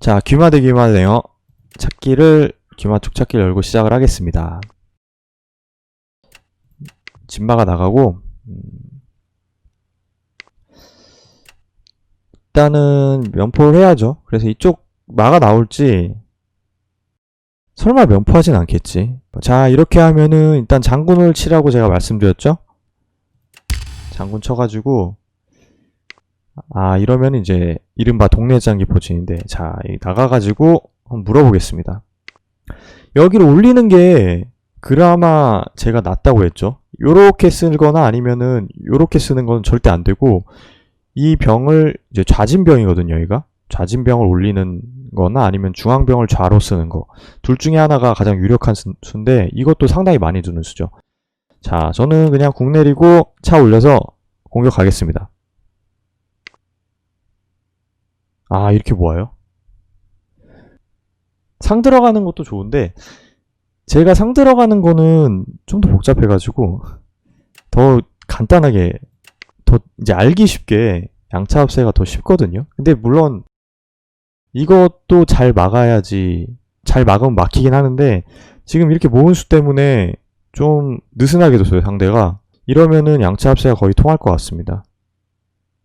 자, 귀마 대 귀마대요. 찾기를 귀마축 찾기를 열고 시작을 하겠습니다. 진마가 나가고 음, 일단은 면포를 해야죠. 그래서 이쪽 마가 나올지 설마 면포하진 않겠지. 자, 이렇게 하면은 일단 장군을 치라고 제가 말씀드렸죠? 장군 쳐가지고 아 이러면 이제 이른바 동네 장기 포진인데 자이 나가가지고 한번 물어보겠습니다. 여기를 올리는 게 그나마 제가 낫다고 했죠. 요렇게 쓰거나 아니면은 요렇게 쓰는 건 절대 안 되고 이 병을 이제 좌진병이거든요. 여기가 좌진병을 올리는 거나 아니면 중앙병을 좌로 쓰는 거 둘 중에 하나가 가장 유력한 수- 수인데 이것도 상당히 많이 두는 수죠. 자 저는 그냥 궁 내리고 차 올려서 공격하겠습니다. 아, 이렇게 모아요? 상 들어가는 것도 좋은데, 제가 상 들어가는 거는 좀 더 복잡해가지고, 더 간단하게, 더 이제 알기 쉽게 양차 합세가 더 쉽거든요. 근데 물론, 이것도 잘 막아야지, 잘 막으면 막히긴 하는데, 지금 이렇게 모은 수 때문에 좀 느슨하게 뒀어요, 상대가. 이러면은 양차 합세가 거의 통할 것 같습니다.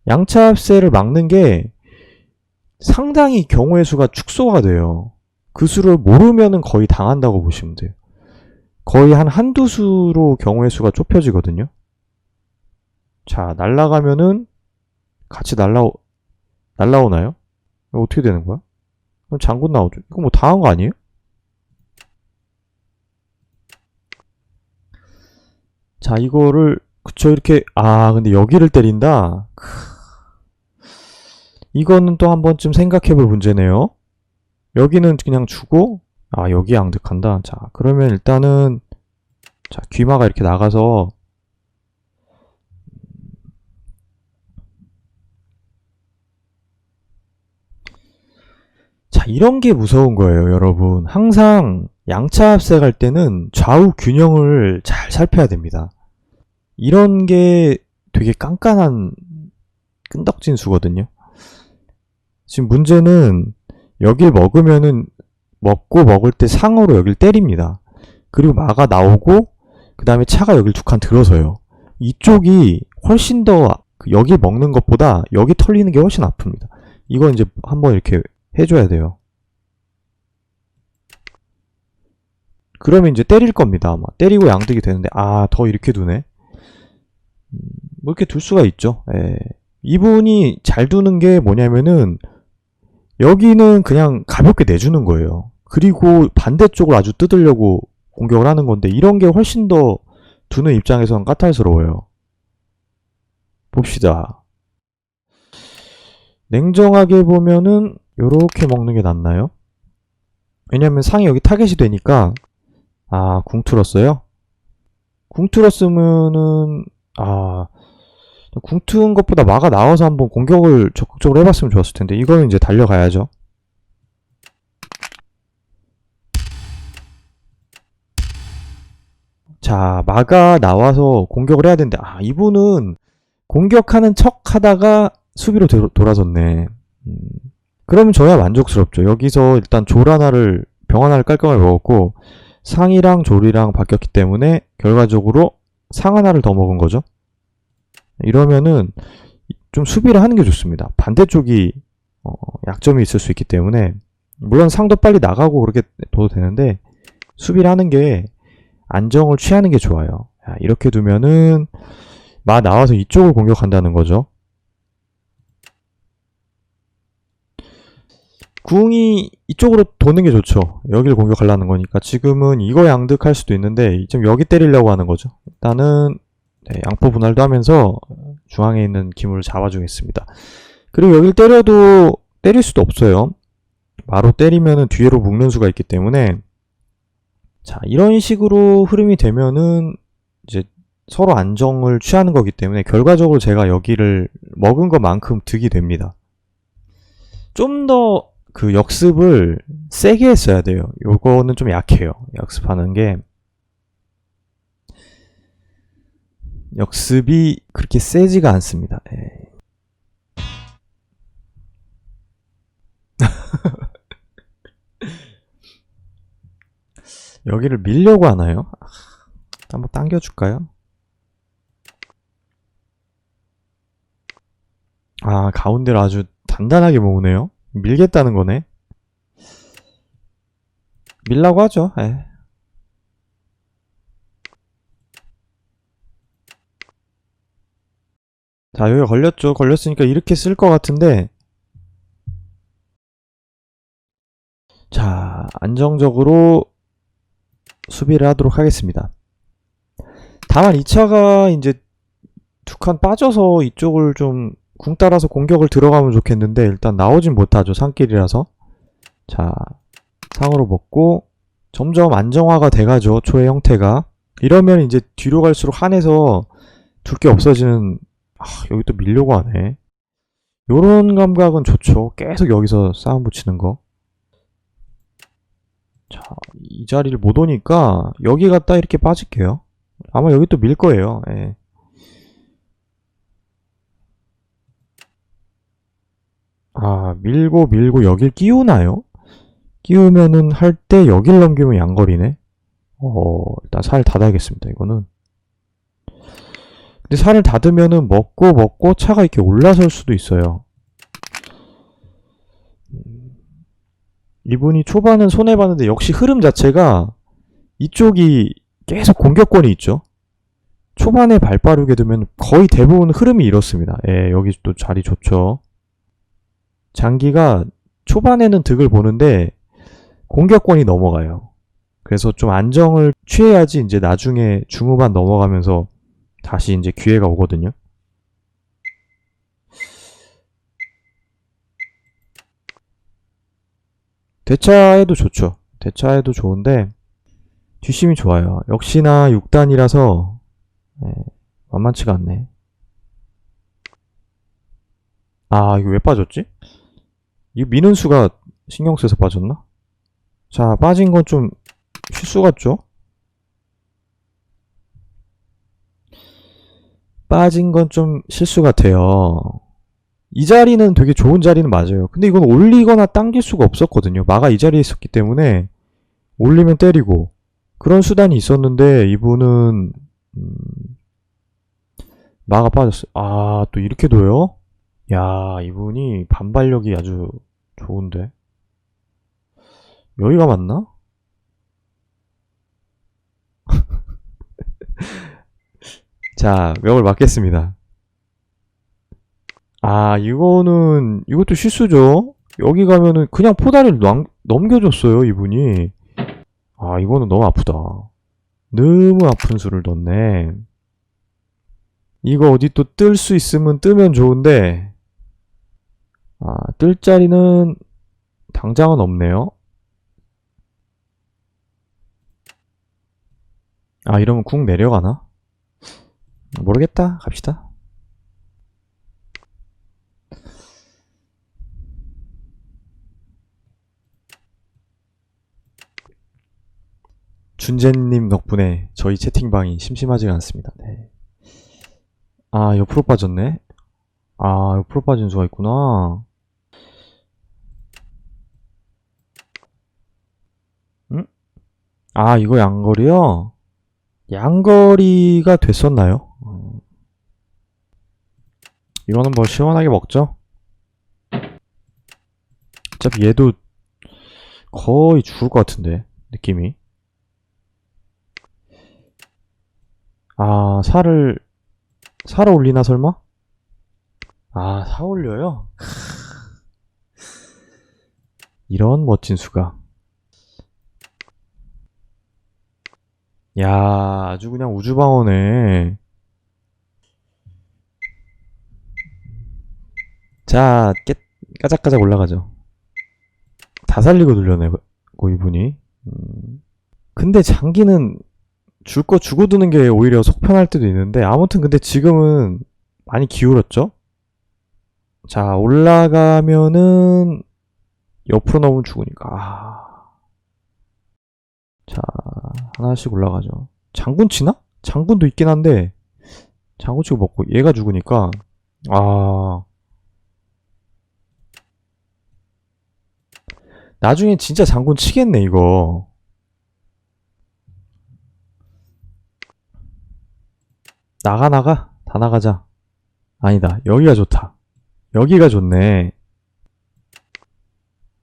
양차 합세를 막는 게 상당히 경우의 수가 축소가 돼요. 그 수를 모르면은 거의 당한다고 보시면 돼요. 거의 한 한두 수로 경우의 수가 좁혀지거든요. 자, 날라가면은 같이 날라오, 날라오나요? 어떻게 되는 거야? 그럼 장군 나오죠. 이거 뭐 당한 거 아니에요? 자, 이거를, 그쵸, 이렇게, 아, 근데 여기를 때린다? 크. 이거는 또 한 번쯤 생각해 볼 문제네요. 여기는 그냥 주고, 아, 여기 양득한다. 자, 그러면 일단은, 자, 귀마가 이렇게 나가서, 자, 이런 게 무서운 거예요, 여러분. 항상 양차 합색할 때는 좌우 균형을 잘 살펴야 됩니다. 이런 게 되게 깐깐한 끈덕진 수거든요. 지금 문제는 여길 먹으면은 먹고 먹을 때 상으로 여길 때립니다. 그리고 마가 나오고 그 다음에 차가 여길 두 칸 들어서요. 이쪽이 훨씬 더그 여기 먹는 것보다 여기 털리는 게 훨씬 아픕니다. 이거 이제 한번 이렇게 해줘야 돼요. 그러면 이제 때릴 겁니다. 아마 때리고 양득이 되는데 아 더 이렇게 두네. 음, 뭐 이렇게 둘 수가 있죠. 예. 이분이 잘 두는 게 뭐냐면은 여기는 그냥 가볍게 내주는 거예요. 그리고 반대쪽을 아주 뜯으려고 공격을 하는 건데 이런 게 훨씬 더 두는 입장에서는 까탈스러워요. 봅시다. 냉정하게 보면은 요렇게 먹는 게 낫나요? 왜냐면 상이 여기 타겟이 되니까 아, 궁 틀었어요? 궁 틀었으면은 아, 궁 트은 것보다 마가 나와서 한번 공격을 적극적으로 해봤으면 좋았을 텐데 이거는 이제 달려가야죠. 자, 마가 나와서 공격을 해야 되는데 아, 이분은 공격하는 척 하다가 수비로 도- 돌아섰네. 음, 그러면 저야 만족스럽죠. 여기서 일단 졸 하나를 병 하나를 깔끔하게 먹었고 상이랑 졸이랑 바뀌었기 때문에 결과적으로 상 하나를 더 먹은 거죠. 이러면은 좀 수비를 하는 게 좋습니다. 반대쪽이 어, 약점이 있을 수 있기 때문에 물론 상도 빨리 나가고 그렇게 둬도 되는데 수비를 하는 게 안정을 취하는 게 좋아요. 야, 이렇게 두면은 마 나와서 이쪽을 공격한다는 거죠. 궁이 이쪽으로 도는 게 좋죠. 여기를 공격하려는 거니까 지금은 이거 양득할 수도 있는데 지금 여기 때리려고 하는 거죠. 일단은 네, 양포 분할도 하면서 중앙에 있는 기물을 잡아주겠습니다. 그리고 여길 때려도 때릴 수도 없어요. 바로 때리면은 뒤로 묶는 수가 있기 때문에 자 이런 식으로 흐름이 되면은 이제 서로 안정을 취하는 거기 때문에 결과적으로 제가 여기를 먹은 것만큼 득이 됩니다. 좀 더 그 역습을 세게 했어야 돼요. 요거는 좀 약해요. 역습하는 게 역습이 그렇게 세지가 않습니다. 예. 여기를 밀려고 하나요? 아, 한번 당겨줄까요? 아, 가운데를 아주 단단하게 모으네요. 밀겠다는 거네. 밀라고 하죠. 에. 자, 여기 걸렸죠. 걸렸으니까 이렇게 쓸 것 같은데. 자, 안정적으로 수비를 하도록 하겠습니다. 다만 2차가 이제 두 칸 빠져서 이쪽을 좀 궁 따라서 공격을 들어가면 좋겠는데 일단 나오진 못하죠. 산길이라서. 자, 상으로 먹고 점점 안정화가 돼가죠. 초의 형태가. 이러면 이제 뒤로 갈수록 한에서 둘 게 없어지는 아, 여기 또 밀려고 하네. 요런 감각은 좋죠. 계속 여기서 싸움 붙이는 거. 자, 이 자리를 못 오니까 여기 갔다 이렇게 빠질게요. 아마 여기 또 밀 거예요. 예. 아, 밀고 밀고 여길 끼우나요? 끼우면은 할 때 여길 넘기면 양거리네. 어, 일단 살 닫아야겠습니다. 이거는. 근데 살을 닫으면은 먹고 먹고 차가 이렇게 올라설 수도 있어요. 음, 이분이 초반은 손해봤는데 역시 흐름 자체가 이쪽이 계속 공격권이 있죠. 초반에 발 빠르게 두면 거의 대부분 흐름이 이렇습니다. 예, 여기 또 자리 좋죠. 장기가 초반에는 득을 보는데 공격권이 넘어가요. 그래서 좀 안정을 취해야지 이제 나중에 중후반 넘어가면서 다시 이제 기회가 오거든요. 대차에도 좋죠. 대차에도 좋은데 뒷심이 좋아요. 역시나 6단이라서 만만치가 않네. 아 이거 왜 빠졌지? 이거 민은수가 신경 써서 빠졌나? 자 빠진 건 좀 실수 같죠? 빠진 건 좀 실수 같아요. 이 자리는 되게 좋은 자리는 맞아요. 근데 이건 올리거나 당길 수가 없었거든요. 마가 이 자리에 있었기 때문에 올리면 때리고 그런 수단이 있었는데 이분은 음, 마가 빠졌어요. 아, 또 이렇게 둬요? 야, 이분이 반발력이 아주 좋은데. 여기가 맞나? 자, 명을 맞겠습니다. 아, 이거는, 이것도 실수죠? 여기 가면은 그냥 포다리를 넘, 넘겨줬어요, 이분이. 아, 이거는 너무 아프다. 너무 아픈 수를 뒀네. 이거 어디 또 뜰 수 있으면 뜨면 좋은데, 아, 뜰 자리는 당장은 없네요. 아, 이러면 궁 내려가나? 모르겠다. 갑시다. 준재님 덕분에 저희 채팅방이 심심하지가 않습니다. 네. 아, 옆으로 빠졌네? 아, 옆으로 빠진 수가 있구나. 응? 아, 이거 양거리요? 양거리가 됐었나요? 어. 이거는 뭐 시원하게 먹죠? 어차피 얘도 거의 죽을 것 같은데, 느낌이. 아, 살을, 살을 올리나 설마? 아, 사 올려요? 이런 멋진 수가. 야, 아주 그냥 우주방어네. 자, 깨, 까작까작 올라가죠. 다 살리고 돌려내고, 이분이. 음. 근데 장기는 줄 거 주고 드는 게 오히려 속편할 때도 있는데, 아무튼 근데 지금은 많이 기울었죠? 자, 올라가면은, 옆으로 넘으면 죽으니까. 아. 자, 하나씩 올라가죠. 장군 치나? 장군도 있긴 한데, 장군 치고 먹고, 얘가 죽으니까, 아. 나중에 진짜 장군 치겠네 이거. 나가 나가. 다 나가자. 아니다. 여기가 좋다. 여기가 좋네.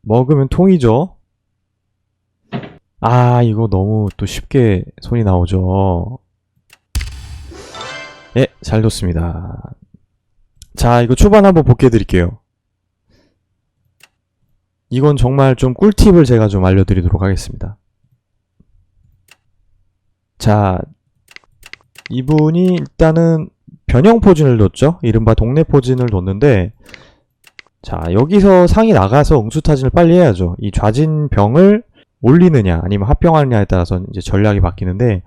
먹으면 통이죠? 아 이거 너무 또 쉽게 손이 나오죠. 예 잘 뒀습니다. 자 이거 초반 한번 복귀해 드릴게요. 이건 정말 좀 꿀팁을 제가 좀 알려드리도록 하겠습니다 자 이분이 일단은 변형 포진을 뒀죠. 이른바 동네 포진을 뒀는데 자 여기서 상이 나가서 응수 타진을 빨리 해야죠. 이 좌진 병을 올리느냐 아니면 합병하느냐에 따라서 이제 전략이 바뀌는데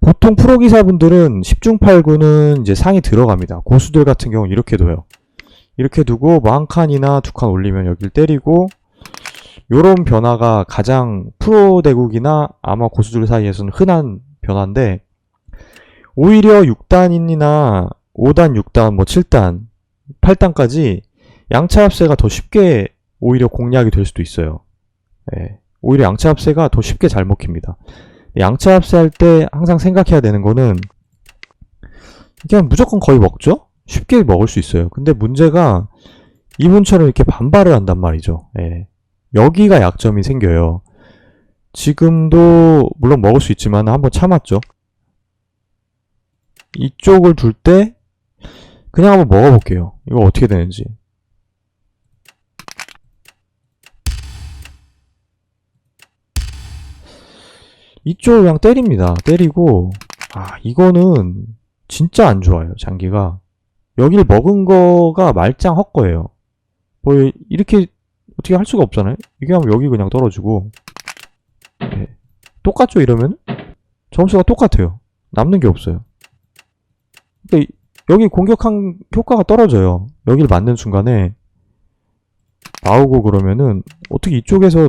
보통 프로 기사분들은 10중 8구는 이제 상이 들어갑니다. 고수들 같은 경우는 이렇게 둬요. 이렇게 두고 뭐 한 칸이나 두 칸 올리면 여길 때리고 요런 변화가 가장 프로 대국이나 아마 고수들 사이에서는 흔한 변화인데 오히려 6단이나 5단, 6단, 뭐 7단, 8단까지 양차 합세가 더 쉽게 오히려 공략이 될 수도 있어요. 예, 오히려 양차 합세가 더 쉽게 잘 먹힙니다. 양차 합세할 때 항상 생각해야 되는 거는 그냥 무조건 거의 먹죠? 쉽게 먹을 수 있어요. 근데 문제가 이분처럼 이렇게 반발을 한단 말이죠. 예. 여기가 약점이 생겨요. 지금도 물론 먹을 수 있지만 한번 참았죠. 이쪽을 둘 때 그냥 한번 먹어볼게요. 이거 어떻게 되는지. 이쪽을 그냥 때립니다. 때리고 아 이거는 진짜 안 좋아요. 장기가 여기를 먹은 거가 말짱 헛거예요. 뭐 이렇게 어떻게 할 수가 없잖아요. 이게 하면 여기 그냥 떨어지고 네. 똑같죠 이러면 점수가 똑같아요. 남는 게 없어요. 그러니까 이- 여기 공격한 효과가 떨어져요. 여기를 맞는 순간에 나오고 그러면은 어떻게 이쪽에서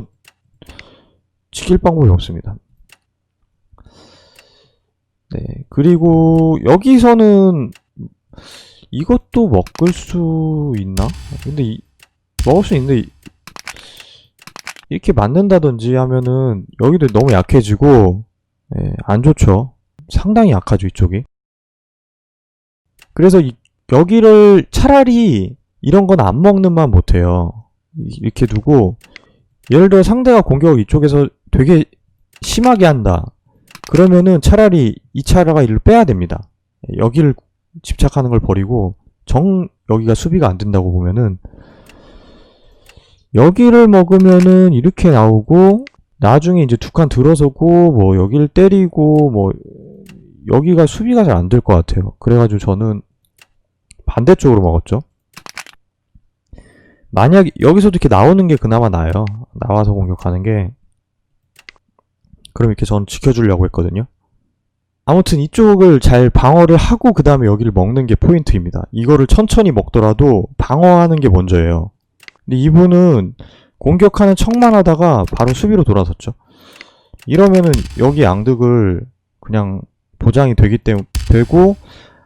지킬 방법이 없습니다. 네. 그리고 여기서는 이것도 먹을 수 있나? 근데 이- 먹을 수 있는데 이- 이렇게 맞는다든지 하면은 여기도 너무 약해지고 예, 안 좋죠. 상당히 약하죠 이쪽이. 그래서 이- 여기를 차라리 이런 건 안 먹는만 못해요. 이- 이렇게 두고 예를 들어 상대가 공격을 이쪽에서 되게 심하게 한다. 그러면은 차라리 이 차라가 이를 빼야 됩니다. 여기를 집착하는 걸 버리고 정 여기가 수비가 안 된다고 보면은 여기를 먹으면은 이렇게 나오고 나중에 이제 두 칸 들어서고 뭐 여기를 때리고 뭐 여기가 수비가 잘 안 될 것 같아요. 그래가지고 저는 반대쪽으로 먹었죠. 만약 여기서도 이렇게 나오는 게 그나마 나아요. 나와서 공격하는 게 그럼 이렇게 전 지켜주려고 했거든요. 아무튼 이쪽을 잘 방어를 하고 그 다음에 여기를 먹는 게 포인트입니다. 이거를 천천히 먹더라도 방어하는 게 먼저예요. 근데 이분은 공격하는 척만 하다가 바로 수비로 돌아섰죠. 이러면은 여기 양득을 그냥 보장이 되기 때문에 되고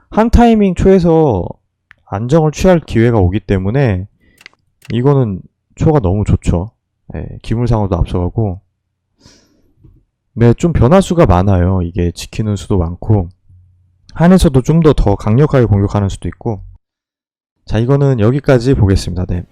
한 타이밍 초에서 안정을 취할 기회가 오기 때문에 이거는 초가 너무 좋죠. 예, 기물상으로도 앞서가고 네, 좀 변화수가 많아요. 이게 지키는 수도 많고 한에서도 좀 더더 강력하게 공격하는 수도 있고 자, 이거는 여기까지 보겠습니다. 네.